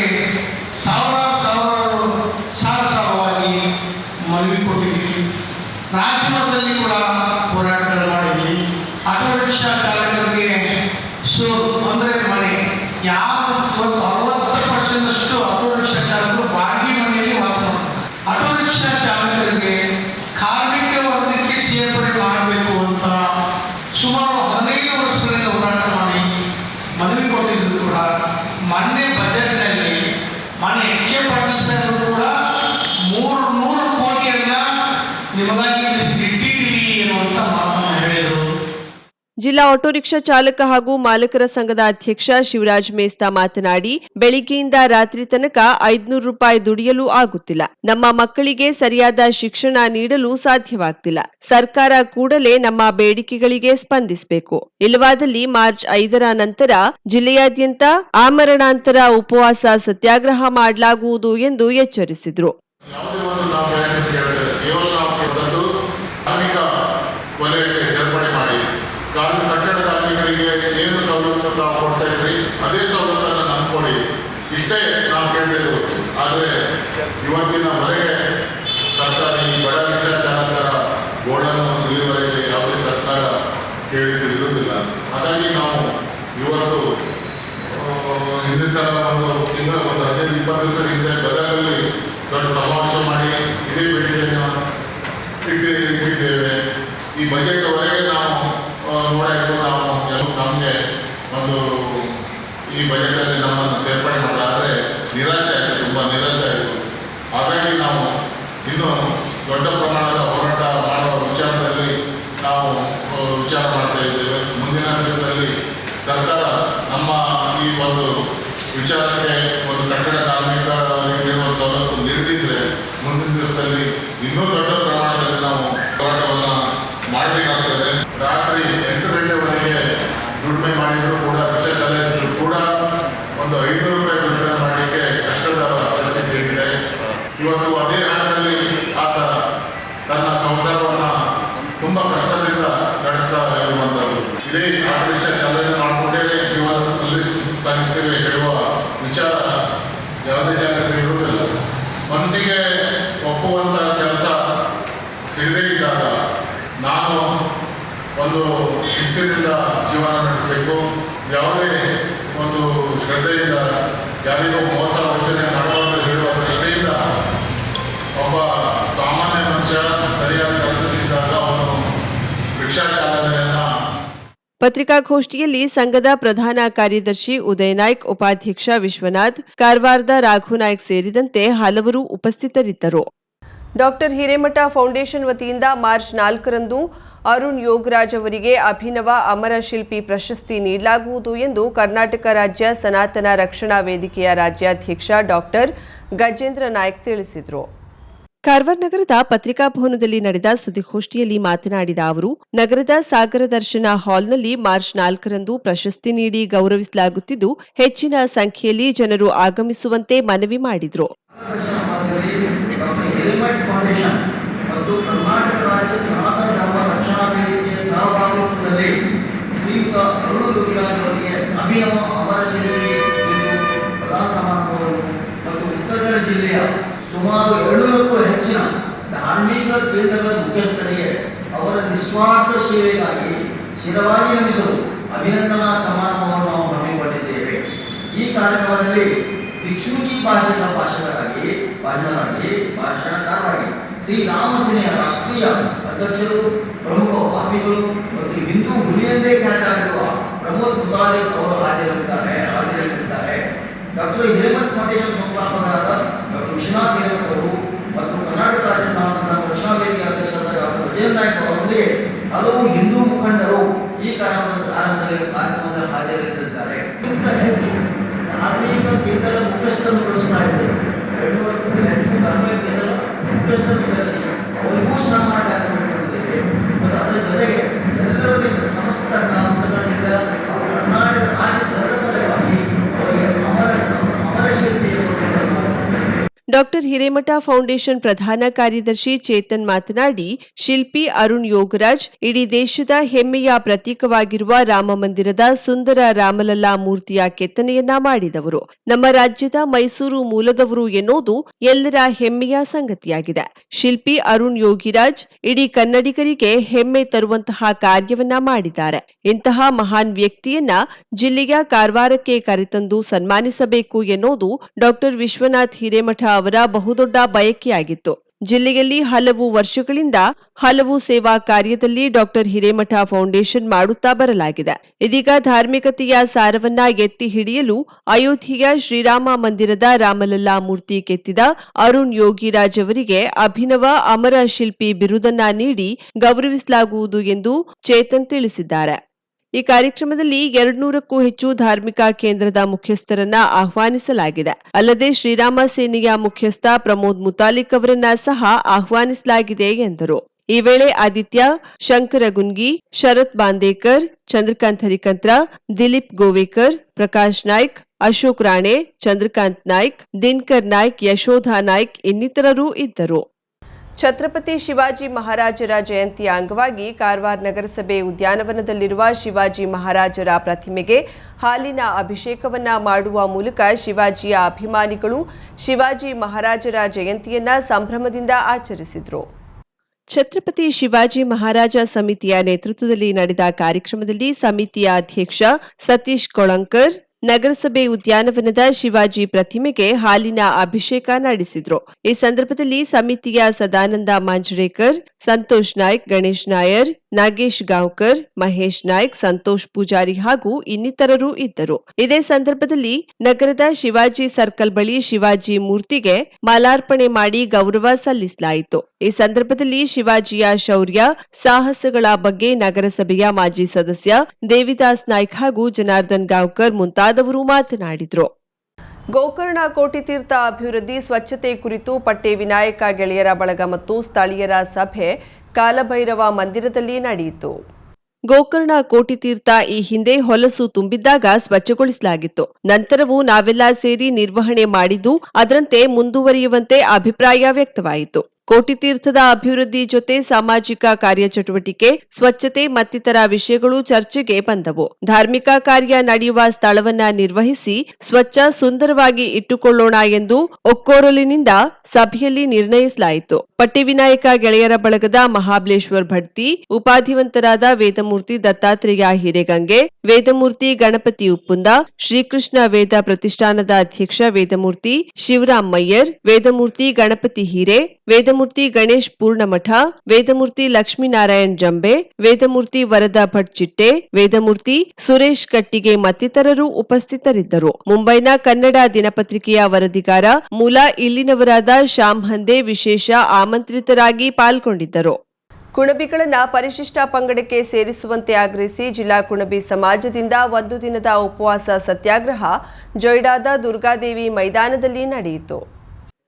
Speaker 1: ಜಿಲ್ಲಾ ಆಟೋ ರಿಕ್ಷಾ ಚಾಲಕ ಹಾಗೂ ಮಾಲಕರ ಸಂಘದ ಅಧ್ಯಕ್ಷ ಶಿವರಾಜ್ ಮೇಸ್ತಾ ಮಾತನಾಡಿ, ಬೆಳಿಗ್ಗೆಯಿಂದ ರಾತ್ರಿ ತನಕ ಐದುನೂರು ರೂಪಾಯಿ ದುಡಿಯಲು ಆಗುತ್ತಿಲ್ಲ. ನಮ್ಮ ಮಕ್ಕಳಿಗೆ ಸರಿಯಾದ ಶಿಕ್ಷಣ ನೀಡಲು ಸಾಧ್ಯವಾಗ್ತಿಲ್ಲ. ಸರ್ಕಾರ ಕೂಡಲೇ ನಮ್ಮ ಬೇಡಿಕೆಗಳಿಗೆ ಸ್ಪಂದಿಸಬೇಕು. ಇಲ್ಲವಾದಲ್ಲಿ ಮಾರ್ಚ್ ಐದರ ನಂತರ ಜಿಲ್ಲೆಯಾದ್ಯಂತ ಆಮರಣಾಂತರ ಉಪವಾಸ ಸತ್ಯಾಗ್ರಹ ಮಾಡಲಾಗುವುದು ಎಂದು ಎಚ್ಚರಿಸಿದರು.
Speaker 5: ಯಾವುದೇ ಒಂದು ನಾವು ಬ್ಯಾಂಕ್ ಅಂತ ಹೇಳಿದ್ರೆ ಕೇವಲ ನಾವು ಕೊಡೋದು ಕಾರ್ಮಿಕ ವಲಯಕ್ಕೆ ಸೇರ್ಪಡೆ ಮಾಡಿ ಕಾರ್ಮಿಕ ಕಟ್ಟಡ ಕಾರ್ಮಿಕರಿಗೆ ಏನು ಸವಲತ್ತು ನಾವು ಕೊಡ್ತಾ ಇದ್ರಿ ಅದೇ ಸವಲತ್ತನ್ನು ನಮ್ಗೆ ಕೊಡಿ ಇಷ್ಟೇ ನಾವು ಕೇಳ್ತೇವೆ ಆದರೆ ಇವತ್ತಿನವರೆಗೆ ಸರ್ಕಾರ ಈ ಬಡ ಚಾಲಕರ ಗೋಳನ್ನು ಇಲ್ಲಿವರೆಗೆ ಯಾವುದೇ ಸರ್ಕಾರ ಕೇಳಿದ್ದು ಇರುವುದಿಲ್ಲ. ಹಾಗಾಗಿ ನಾವು ಇವತ್ತು ಹಿಂದಿನ ಸಲ ಒಂದು ತಿಂಗಳ, ಒಂದು ಹದಿನೈದು, ಇಪ್ಪತ್ತು ದಿವಸ ಹಿಂದೆ ಗದಗಲ್ಲಿ ದೊಡ್ಡ ಸಮಾವೇಶ ಮಾಡಿ ಇದೇ ಬೇಡಿಕೆಯನ್ನು ಇಟ್ಟು, ಇಟ್ಟಿದ್ದೇವೆ. ಈ ಬಜೆಟ್ವರೆಗೆ ನಾವು ನೋಡಾಯಿತು. ನಾವು ನಮಗೆ ಒಂದು ಈ ಬಜೆಟಲ್ಲಿ ನಮ್ಮನ್ನು ಸೇರ್ಪಡೆ ಮಾಡಲಾದರೆ ನಿರಾಸೆ ಆಯಿತು ತುಂಬ ನಿರಾಸೆ ಆಯಿತು ಹಾಗಾಗಿ ನಾವು ಇನ್ನೂ ದೊಡ್ಡ ಪ್ರಮಾಣದ ಹೋರಾಟ ಮಾಡುವ ವಿಚಾರದಲ್ಲಿ ನಾವು ವಿಚಾರ ಮಾಡ್ತಾ ಇದ್ದೇವೆ. ಮುಂದಿನ ದಿವಸದಲ್ಲಿ ಸರ್ಕಾರ ನಮ್ಮ ಈ ಒಂದು ವಿಚಾರಕ್ಕೆ ಒಂದು ಕಟ್ಟಡ ಕಾರ್ಮಿಕರಿಗಿರುವ ಸವಲತ್ತು ನೀಡದಿದ್ರೆ ಮುಂದಿನ ದಿವಸದಲ್ಲಿ ಇನ್ನೂ ದೊಡ್ಡ ಪ್ರಮಾಣದಲ್ಲಿ ನಾವು ಹೋರಾಟವನ್ನು ಮಾಡಬೇಕಾಗ್ತದೆ ರಾತ್ರಿ ಎಂಟು ಗಂಟೆವರೆಗೆ ದುಡಿಮೆ ಮಾಡಿದರೂ ಕೂಡ ವಿಷ ಚಲಾಯಿಸಿದ್ರು ಕೂಡ ಒಂದು ಐನೂರು ರೂಪಾಯಿ ದುಡಿಮೆ ಮಾಡಲಿಕ್ಕೆ ಕಷ್ಟದ ಪರಿಸ್ಥಿತಿ ಇದೆ ಇವತ್ತು ಅದೇ ಹಣದಲ್ಲಿ ಆತ ತನ್ನ ಸಂಸಾರವನ್ನು ತುಂಬ ಕಷ್ಟದಿಂದ ನಡೆಸ್ತಾ ಇರುವಂಥದ್ದು ಇದೇ ಆಟೋರಿಕ್ಷ ಚಾಲನೆ ಮಾಡಿಕೊಂಡೇ ಜೀವನದಲ್ಲಿ ಸಾಗಿಸ್ತೇವೆ ಹೇಳುವ ವಿಚಾರ ಯಾವುದೇ ಜಾಗದಲ್ಲಿ ಇರುವುದಿಲ್ಲ ಮನಸ್ಸಿಗೆ ಒಪ್ಪುವಂಥ ಕೆಲಸ ಸಿಗದೇ ಇದ್ದಾಗ ನಾನು ಒಂದು ಶಿಸ್ತಿನಿಂದ ಜೀವನ ನಡೆಸಬೇಕು ಯಾವುದೇ ಒಂದು ಶ್ರದ್ಧೆಯಿಂದ ಯಾರಿಗೂ ಮೋಸ ವಂಚನೆ ಮಾಡಬಾರ್ದು ಹೇಳುವ ದೃಷ್ಟಿಯಿಂದ ಒಬ್ಬ ಸಾಮಾನ್ಯ ಮನುಷ್ಯ ಸರಿಯಾದ ಕೆಲಸ ಸಿಕ್ಕಿದಾಗ ಅವನು ರಿಕ್ಷಾ ಚಾಲನೆಯನ್ನು
Speaker 1: ಪತ್ರಿಕಾಗೋಷ್ಠಿಯಲ್ಲಿ ಸಂಘದ ಪ್ರಧಾನ ಕಾರ್ಯದರ್ಶಿ ಉದಯ್ ನಾಯ್ಕ್, ಉಪಾಧ್ಯಕ್ಷ ವಿಶ್ವನಾಥ್, ಕಾರವಾರದ ರಾಘುನಾಯ್ಕ್ ಸೇರಿದಂತೆ ಹಲವರು ಉಪಸ್ಥಿತರಿದ್ದರು. ಡಾಕ್ಟರ್ ಹಿರೇಮಠ ಫೌಂಡೇಶನ್ ವತಿಯಿಂದ ಮಾರ್ಚ್ ನಾಲ್ಕರಂದು ಅರುಣ್ ಯೋಗರಾಜ್ ಅವರಿಗೆ ಅಭಿನವ ಅಮರ ಶಿಲ್ಪಿ ಪ್ರಶಸ್ತಿ ನೀಡಲಾಗುವುದು ಎಂದು ಕರ್ನಾಟಕ ರಾಜ್ಯ ಸನಾತನ ರಕ್ಷಣಾ ವೇದಿಕೆಯ ರಾಜ್ಯಾಧ್ಯಕ್ಷ ಡಾಕ್ಟರ್ ಗಜೇಂದ್ರ ನಾಯ್ಕ್ ತಿಳಿಸಿದರು. ಕಾರವಾರ ನಗರದ ಪತ್ರಿಕಾಭವನದಲ್ಲಿ ನಡೆದ ಸುದ್ದಿಗೋಷ್ಠಿಯಲ್ಲಿ ಮಾತನಾಡಿದ ಅವರು, ನಗರದ ಸಾಗರ ದರ್ಶನ ಹಾಲ್ನಲ್ಲಿ ಮಾರ್ಚ್ ನಾಲ್ಕರಂದು ಪ್ರಶಸ್ತಿ ನೀಡಿ ಗೌರವಿಸಲಾಗುತ್ತಿದ್ದು, ಹೆಚ್ಚಿನ ಸಂಖ್ಯೆಯಲ್ಲಿ ಜನರು ಆಗಮಿಸುವಂತೆ ಮನವಿ ಮಾಡಿದರು.
Speaker 6: ಸುಮಾರು ಏಳುನೂರಕ್ಕೂ ಹೆಚ್ಚಿನ ಧಾರ್ಮಿಕ ಕೇಂದ್ರಗಳ ಮುಖ್ಯಸ್ಥರಿಗೆ ಅವರ ನಿಸ್ವಾರ್ಥ ಸೇವೆಗಾಗಿ ಶಿರವಾಗಿ ನಮಿಸಲು ಅಭಿನಂದನಾ ಸಮಾರಂಭವನ್ನು ನಾವು ಹಮ್ಮಿಕೊಂಡಿದ್ದೇವೆ. ಈ ಕಾರ್ಯಕ್ರಮದಲ್ಲಿ ದಿಕ್ಸೂಚಿ ಭಾಷೆಗಳ ಭಾಷಣರಾಗಿ ಭಾಷಣರಾಗಿ, ಭಾಷಣಕಾರರಾಗಿ ಶ್ರೀ ರಾಮಸೇನೆಯ ರಾಷ್ಟ್ರೀಯ ಅಧ್ಯಕ್ಷರು, ಪ್ರಮುಖ ಉಪಾಧಿಗಳು ಮತ್ತು ಹಿಂದೂ ಹುಲಿಯಂದೇ ಖ್ಯಾತರಾಗಿರುವ ಪ್ರಮೋದ್ ಮುತಾಲಿಕ್ ಅವರು ಹಾಜರಿರುತ್ತಾರೆ ಹಾಜರಿರುತ್ತಾರೆ. ಡಾಕ್ಟರ್ ಹಿರೇಮಠ್ ಫೌಂಡೇಶನ್ ಸಂಸ್ಥಾಪಕರಾದ ಡಾಕ್ಟರ್ ವಿಶ್ವನಾಥ್ ಹಿರೇಮಠ್ ಅವರು ಮತ್ತು ಕರ್ನಾಟಕ ರಾಜ್ಯ ಸನಾತನ ರಕ್ಷಣಾ ವೇದಿಕೆ ಅಧ್ಯಕ್ಷರಾದ ಡಾಕ್ಟರ್ ವಿಜಯನ್ ನಾಯ್ಕ ಅವರೊಂದಿಗೆ ಹಲವು ಹಿಂದೂ ಮುಖಂಡರು ಈ ಕಾರ್ಯಕ್ರಮದ ಆರಂಭದಲ್ಲಿ ಕಾರ್ಯಕ್ರಮದಲ್ಲಿ ಹಾಜರಿದ್ದಾರೆ ಇದಕ್ಕಿಂತ ಹೆಚ್ಚು ડોક્ટર
Speaker 1: ಡಾಕ್ಟರ್ ಹಿರೇಮಠ ಫೌಂಡೇಶನ್ ಪ್ರಧಾನ ಕಾರ್ಯದರ್ಶಿ ಚೇತನ್ ಮಾತನಾಡಿ, ಶಿಲ್ಪಿ ಅರುಣ್ ಯೋಗರಾಜ್, ಇಡೀ ದೇಶದ ಹೆಮ್ಮೆಯ ಪ್ರತೀಕವಾಗಿರುವ ರಾಮ ಮಂದಿರದ ಸುಂದರ ರಾಮಲಲ್ಲಾ ಮೂರ್ತಿಯ ಕೆತ್ತನೆಯನ್ನ ಮಾಡಿದವರು. ನಮ್ಮ ರಾಜ್ಯದ ಮೈಸೂರು ಮೂಲದವರು ಎನ್ನುವುದು ಎಲ್ಲರ ಹೆಮ್ಮೆಯ ಸಂಗತಿಯಾಗಿದೆ. ಶಿಲ್ಪಿ ಅರುಣ್ ಯೋಗಿರಾಜ್ ಇಡೀ ಕನ್ನಡಿಗರಿಗೆ ಹೆಮ್ಮೆ ತರುವಂತಹ ಕಾರ್ಯವನ್ನ ಮಾಡಿದ್ದಾರೆ. ಇಂತಹ ಮಹಾನ್ ವ್ಯಕ್ತಿಯನ್ನ ಜಿಲ್ಲೆಯ ಕಾರವಾರಕ್ಕೆ ಕರೆತಂದು ಸನ್ಮಾನಿಸಬೇಕು ಎನ್ನುವುದು ಡಾಕ್ಟರ್ ವಿಶ್ವನಾಥ್ ಹಿರೇಮಠ ಅವರ ಬಹುದೊಡ್ಡ ಬಯಕೆಯಾಗಿತ್ತು. ಜಿಲ್ಲೆಯಲ್ಲಿ ಹಲವು ವರ್ಷಗಳಿಂದ ಹಲವು ಸೇವಾ ಕಾರ್ಯದಲ್ಲಿ ಡಾಕ್ಟರ್ ಹಿರೇಮಠ ಫೌಂಡೇಶನ್ ಮಾಡುತ್ತಾ ಬರಲಾಗಿದೆ. ಇದೀಗ ಧಾರ್ಮಿಕತೆಯ ಸಾರವನ್ನ ಎತ್ತಿ ಹಿಡಿಯಲು ಅಯೋಧ್ಯೆಯ ಶ್ರೀರಾಮ ಮಂದಿರದ ರಾಮಲಲ್ಲಾ ಮೂರ್ತಿ ಕೆತ್ತಿದ ಅರುಣ್ ಯೋಗಿರಾಜ್ ಅವರಿಗೆ ಅಭಿನವ ಅಮರ ಶಿಲ್ಪಿ ಬಿರುದನ್ನ ನೀಡಿ ಗೌರವಿಸಲಾಗುವುದು ಎಂದು ಚೇತನ್ ತಿಳಿಸಿದ್ದಾರೆ. ಈ ಕಾರ್ಯಕ್ರಮದಲ್ಲಿ ಎರಡ್ನೂರಕ್ಕೂ ಹೆಚ್ಚು ಧಾರ್ಮಿಕ ಕೇಂದ್ರದ ಮುಖ್ಯಸ್ಥರನ್ನ ಆಹ್ವಾನಿಸಲಾಗಿದೆ. ಅಲ್ಲದೆ ಶ್ರೀರಾಮ ಸೇನೆಯ ಮುಖ್ಯಸ್ಥ ಪ್ರಮೋದ್ ಮುತಾಲಿಕ್ ಅವರನ್ನ ಸಹ ಆಹ್ವಾನಿಸಲಾಗಿದೆ ಎಂದರು. ಈ ವೇಳೆ ಆದಿತ್ಯ, ಶಂಕರ ಗುನ್ಗಿ, ಶರತ್ ಬಾಂದೇಕರ್, ಚಂದ್ರಕಾಂತ್ ಹರಿಕಂತ್ರ, ದಿಲೀಪ್ ಗೋವೇಕರ್, ಪ್ರಕಾಶ್ ನಾಯ್ಕ್, ಅಶೋಕ್ ರಾಣೆ, ಚಂದ್ರಕಾಂತ್ ನಾಯ್ಕ್, ದಿನಕರ್ ನಾಯ್ಕ್, ಯಶೋಧ ನಾಯ್ಕ್ ಇನ್ನಿತರರು ಇದ್ದರು. ಛತ್ರಪತಿ ಶಿವಾಜಿ ಮಹಾರಾಜರ ಜಯಂತಿಯ ಅಂಗವಾಗಿ ಕಾರವಾರ ನಗರಸಭೆ ಉದ್ಯಾನವನದಲ್ಲಿರುವ ಶಿವಾಜಿ ಮಹಾರಾಜರ ಪ್ರತಿಮೆಗೆ ಹಾಲಿನ ಅಭಿಷೇಕವನ್ನ ಮಾಡುವ ಮೂಲಕ ಶಿವಾಜಿಯ ಅಭಿಮಾನಿಗಳು ಶಿವಾಜಿ ಮಹಾರಾಜರ ಜಯಂತಿಯನ್ನ ಸಂಭ್ರಮದಿಂದ ಆಚರಿಸಿದರು. ಛತ್ರಪತಿ ಶಿವಾಜಿ ಮಹಾರಾಜ ಸಮಿತಿಯ ನೇತೃತ್ವದಲ್ಲಿ ನಡೆದ ಕಾರ್ಯಕ್ರಮದಲ್ಲಿ ಸಮಿತಿಯ ಅಧ್ಯಕ್ಷ ಸತೀಶ್ ಕೊಳಂಕರ್ ನಗರಸಭೆ ಉದ್ಯಾನವನದ ಶಿವಾಜಿ ಪ್ರತಿಮೆಗೆ ಹಾಲಿನ ಅಭಿಷೇಕ ನಡೆಸಿದ್ರು. ಈ ಸಂದರ್ಭದಲ್ಲಿ ಸಮಿತಿಯ ಸದಾನಂದ ಮಾಂಜ್ರೇಕರ್, ಸಂತೋಷ್ ನಾಯ್ಕ್, ಗಣೇಶ್ ನಾಯರ್, ನಾಗೇಶ್ ಗಾಂವ್ಕರ್, ಮಹೇಶ್ ನಾಯ್ಕ್, ಸಂತೋಷ್ ಪೂಜಾರಿ ಹಾಗೂ ಇನ್ನಿತರರು ಇದ್ದರು. ಇದೇ ಸಂದರ್ಭದಲ್ಲಿ ನಗರದ ಶಿವಾಜಿ ಸರ್ಕಲ್ ಬಳಿ ಶಿವಾಜಿ ಮೂರ್ತಿಗೆ ಮಾಲಾರ್ಪಣೆ ಮಾಡಿ ಗೌರವ ಸಲ್ಲಿಸಲಾಯಿತು. ಈ ಸಂದರ್ಭದಲ್ಲಿ ಶಿವಾಜಿಯ ಶೌರ್ಯ, ಸಾಹಸಗಳ ಬಗ್ಗೆ ನಗರಸಭೆಯ ಮಾಜಿ ಸದಸ್ಯ ದೇವಿದಾಸ್ ನಾಯ್ಕ್ ಹಾಗೂ ಜನಾರ್ದನ್ ಗಾಂವ್ಕರ್ ಮುಂತಾದವರು ಮಾತನಾಡಿದರು. ಗೋಕರ್ಣ ಕೋಟಿತೀರ್ಥ ಅಭಿವೃದ್ಧಿ ಸ್ವಚ್ಛತೆ ಕುರಿತು ಪಟ್ಟೆ ವಿನಾಯಕ ಗೆಳೆಯರ ಬಳಗ ಮತ್ತು ಸ್ಥಳೀಯರ ಸಭೆ ಕಾಲಭೈರವ ಮಂದಿರದಲ್ಲಿ ನಡೆಯಿತು. ಗೋಕರ್ಣ ಕೋಟಿತೀರ್ಥ ಈ ಹಿಂದೆ ಹೊಲಸು ತುಂಬಿದ್ದಾಗ ಸ್ವಚ್ಛಗೊಳಿಸಲಾಗಿತ್ತು. ನಂತರವೂ ನಾವೆಲ್ಲ ಸೇರಿ ನಿರ್ವಹಣೆ ಮಾಡಿದ್ದು ಅದರಂತೆ ಮುಂದುವರಿಯುವಂತೆ ಅಭಿಪ್ರಾಯ ವ್ಯಕ್ತವಾಯಿತು. ಕೋಟಿತೀರ್ಥದ ಅಭಿವೃದ್ಧಿ ಜೊತೆ ಸಾಮಾಜಿಕ ಕಾರ್ಯಚಟುವಟಿಕೆ, ಸ್ವಚ್ಛತೆ ಮತ್ತಿತರ ವಿಷಯಗಳು ಚರ್ಚೆಗೆ ಬಂದವು. ಧಾರ್ಮಿಕ ಕಾರ್ಯ ನಡೆಯುವ ಸ್ಥಳವನ್ನ ನಿರ್ವಹಿಸಿ ಸ್ವಚ್ಛ ಸುಂದರವಾಗಿ ಇಟ್ಟುಕೊಳ್ಳೋಣ ಎಂದು ಒಕ್ಕೋರಲಿನಿಂದ ಸಭೆಯಲ್ಲಿ ನಿರ್ಣಯಿಸಲಾಯಿತು. ಪಟ್ಟಿವಿನಾಯಕ ಗೆಳೆಯರ ಬಳಗದ ಮಹಾಬಲೇಶ್ವರ್ ಭಟ್ತಿ ಉಪಾಧಿವಂತರಾದ ವೇದಮೂರ್ತಿ ದತ್ತಾತ್ರೇಯ ಹಿರೇಗಂಗೆ, ವೇದಮೂರ್ತಿ ಗಣಪತಿ ಉಪ್ಪುಂದ, ಶ್ರೀಕೃಷ್ಣ ವೇದ ಪ್ರತಿಷ್ಠಾನದ ಅಧ್ಯಕ್ಷ ವೇದಮೂರ್ತಿ ಶಿವರಾಮ್ ಮಯ್ಯರ್ ವೇದಮೂರ್ತಿ ಗಣಪತಿ ಹೀರೆ ವೇದಮೂರ್ತಿ ಗಣೇಶ್ ಪೂರ್ಣಮಠ, ವೇದಮೂರ್ತಿ ಲಕ್ಷ್ಮೀನಾರಾಯಣ್ ಜಂಬೆ, ವೇದಮೂರ್ತಿ ವರದಾ ಭಟ್ ಚಿಟ್ಟೆ ವೇದಮೂರ್ತಿ ಸುರೇಶ್ ಕಟ್ಟಿಗೆ ಮತ್ತಿತರರು ಉಪಸ್ಥಿತರಿದ್ದರು. ಮುಂಬೈನ ಕನ್ನಡ ದಿನಪತ್ರಿಕೆಯ ವರದಿಗಾರ ಮೂಲ ಇಲ್ಲಿನವರಾದ ಶ್ಯಾಮ್ ಹಂದೆ ವಿಶೇಷ ಆಮಂತ್ರಿತರಾಗಿ ಪಾಲ್ಗೊಂಡಿದ್ದರು. ಕುಣಬಿಗಳನ್ನ ಪರಿಶಿಷ್ಟ ಪಂಗಡಕ್ಕೆ ಸೇರಿಸುವಂತೆ ಆಗ್ರಹಿಸಿ ಜಿಲ್ಲಾ ಕುಣಬಿ ಸಮಾಜದಿಂದ ಒಂದು ದಿನದ ಉಪವಾಸ ಸತ್ಯಾಗ್ರಹ ಜೊಯ್ಡಾದ ದುರ್ಗಾದೇವಿ ಮೈದಾನದಲ್ಲಿ ನಡೆಯಿತು.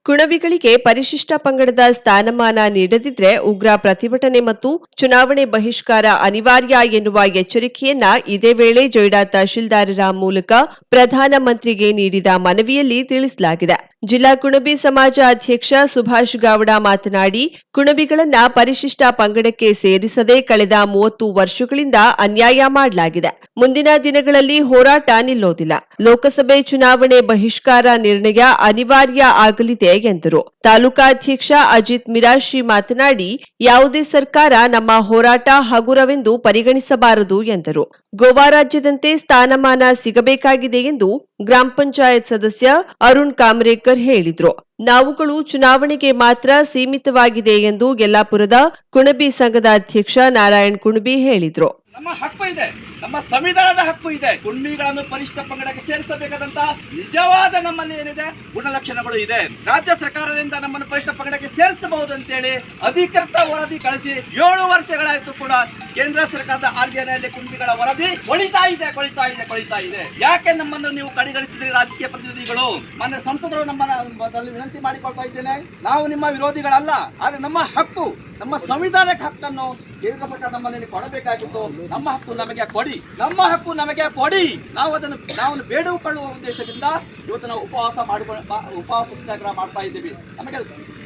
Speaker 1: ಕುಣಬಿಗಳಿಗೆ ಪರಿಶಿಷ್ಟ ಪಂಗಡದ ಸ್ಥಾನಮಾನ ನೀಡದಿದ್ರೆ ಉಗ್ರ ಪ್ರತಿಭಟನೆ ಮತ್ತು ಚುನಾವಣೆ ಬಹಿಷ್ಕಾರ ಅನಿವಾರ್ಯ ಎನ್ನುವ ಎಚ್ಚರಿಕೆಯನ್ನ ಇದೇ ವೇಳೆ ಜೊಯ್ಡಾ ತಹಶೀಲ್ದಾರರ ಮೂಲಕ ಪ್ರಧಾನಮಂತ್ರಿಗೆ ನೀಡಿದ ಮನವಿಯಲ್ಲಿ ತಿಳಿಸಲಾಗಿದೆ. ಜಿಲ್ಲಾ ಕುಣಬಿ ಸಮಾಜ ಅಧ್ಯಕ್ಷ ಸುಭಾಷ್ ಗೌಡ ಮಾತನಾಡಿ, ಕುಣಬಿಗಳನ್ನ ಪರಿಶಿಷ್ಟ ಪಂಗಡಕ್ಕೆ ಸೇರಿಸದೆ ಕಳೆದ ಮೂವತ್ತು ವರ್ಷಗಳಿಂದ ಅನ್ಯಾಯ ಮಾಡಲಾಗಿದೆ. ಮುಂದಿನ ದಿನಗಳಲ್ಲಿ ಹೋರಾಟ ನಿಲ್ಲೋದಿಲ್ಲ. ಲೋಕಸಭೆ ಚುನಾವಣೆ ಬಹಿಷ್ಕಾರ ನಿರ್ಣಯ ಅನಿವಾರ್ಯ ಆಗಲಿದೆ ಎಂದರು. ತಾಲೂಕಾಧ್ಯಕ್ಷ ಅಜಿತ್ ಮಿರಾಶಿ ಮಾತನಾಡಿ, ಯಾವುದೇ ಸರ್ಕಾರ ನಮ್ಮ ಹೋರಾಟ ಹಗುರವೆಂದು ಪರಿಗಣಿಸಬಾರದು ಎಂದರು. ಗೋವಾ ರಾಜ್ಯದಂತೆ ಸ್ಥಾನಮಾನ ಸಿಗಬೇಕಾಗಿದೆ ಎಂದು ಗ್ರಾಮ ಪಂಚಾಯತ್ ಸದಸ್ಯ ಅರುಣ್ ಕಾಮ್ರೇಕರ್ ಹೇಳಿದ್ರು. ನಾವುಗಳು ಚುನಾವಣೆಗೆ ಮಾತ್ರ ಸೀಮಿತವಾಗಿದೆ ಎಂದು ಯಲ್ಲಾಪುರದ ಕುಣಬಿ ಸಂಘದ ಅಧ್ಯಕ್ಷ ನಾರಾಯಣ್ ಕುಣಬಿ ಹೇಳಿದ್ರು.
Speaker 7: ನಮ್ಮ ಹಕ್ಕು ಇದೆ. ನಮ್ಮ ಸಂವಿಧಾನದ ಹಕ್ಕು ಇದೆ. ಗುಂಡಿಗಳನ್ನು ಪರಿಷ್ಠ ಪಂಗಡಕ್ಕೆ ಸೇರಿಸಬೇಕಾದಂತಹ ನಿಜವಾದ ನಮ್ಮಲ್ಲಿ ಏನಿದೆ? ಗುಣಲಕ್ಷಣಗಳು ಇದೆ. ರಾಜ್ಯ ಸರ್ಕಾರದಿಂದ ನಮ್ಮನ್ನು ಪರಿಷ್ಠ ಪಂಗಡಕ್ಕೆ ಸೇರಿಸಬಹುದು ಅಂತೇಳಿ ಅಧಿಕೃತ ವರದಿ ಕಳಿಸಿ ಏಳು ವರ್ಷಗಳಾಯಿತು ಕೂಡ ಕೇಂದ್ರ ಸರ್ಕಾರದ ಆರ್ಜನೆಯಲ್ಲಿ ಕುಂಬಿಗಳ ವರದಿ ಕೊಳಿತಾ ಇದೆ ಕೊಳಿತಾ ಇದೆ ಕೊಳಿತಾ ಇದೆ. ಯಾಕೆ ನಮ್ಮನ್ನು ನೀವು ಕಡೆಗಣಿಸಿದ್ರಿ ರಾಜಕೀಯ ಪ್ರತಿನಿಧಿಗಳು? ಮೊನ್ನೆ ಸಂಸದರು ನಮ್ಮನ್ನ ವಿನಂತಿ ಮಾಡಿಕೊಳ್ತಾ ಇದ್ದೇನೆ. ನಾವು ನಿಮ್ಮ ವಿರೋಧಿಗಳಲ್ಲ, ಆದರೆ ನಮ್ಮ ಹಕ್ಕು, ನಮ್ಮ ಸಂವಿಧಾನಕ್ಕೆ ಹಕ್ಕನ್ನು ಕೇಂದ್ರ ಸರ್ಕಾರ ನಮ್ಮಲ್ಲಿ ಕೊಡಬೇಕಾಗಿತ್ತು. ನಮ್ಮ ಹಕ್ಕು ನಮಗೆ ಕೊಡಿ. ನಮ್ಮ ಹಕ್ಕು ನಮಗೆ ಕೊಡಿ. ನಾವು ಅದನ್ನು ನಾವು ಬೇಡಿಕೊಳ್ಳುವ ಉದ್ದೇಶದಿಂದ ಇವತ್ತು ನಾವು ಉಪವಾಸ ಮಾಡಿಕೊಂಡು ಉಪವಾಸ ಸತ್ಯಾಗ್ರಹ ಮಾಡ್ತಾ ಇದ್ದೀವಿ. ನಮಗೆ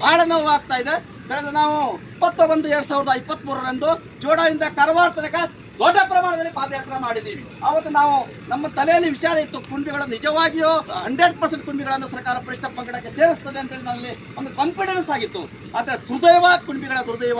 Speaker 7: ಬಹಳ ನೋವು ಆಗ್ತಾ ಇದೆ. ಕಳೆದ ನಾವು ಇಪ್ಪತ್ತೊಂದು, ಎರಡು ಸಾವಿರದ ಇಪ್ಪತ್ತ್ ಮೂರರಂದು ಜೋಡಾದಿಂದ ಕಾರವಾರ ತನಕ ದೊಡ್ಡ ಪ್ರಮಾಣದಲ್ಲಿ ಪಾದಯಾತ್ರೆ ಮಾಡಿದ್ದೀವಿ. ಅವತ್ತು ನಾವು ನಮ್ಮ ತಲೆಯಲ್ಲಿ ವಿಚಾರ ಇತ್ತು ಕುಂಬಿಗಳನ್ನು ನಿಜವಾಗಿಯೂ ಹಂಡ್ರೆಡ್ ಪರ್ಸೆಂಟ್ ಕುಂಬಿಗಳನ್ನು ಸರ್ಕಾರ ಪರಿಷ್ಠ ಪಂಗಡಕ್ಕೆ ಸೇರಿಸ್ತದೆ ಅಂತೇಳಿ ನನ್ನಲ್ಲಿ ಒಂದು ಕಾನ್ಫಿಡೆನ್ಸ್ ಆಗಿತ್ತು. ಆದರೆ ದುರ್ದೈವ ಕುಂಬಿಗಳ ದುರ್ದೈವ,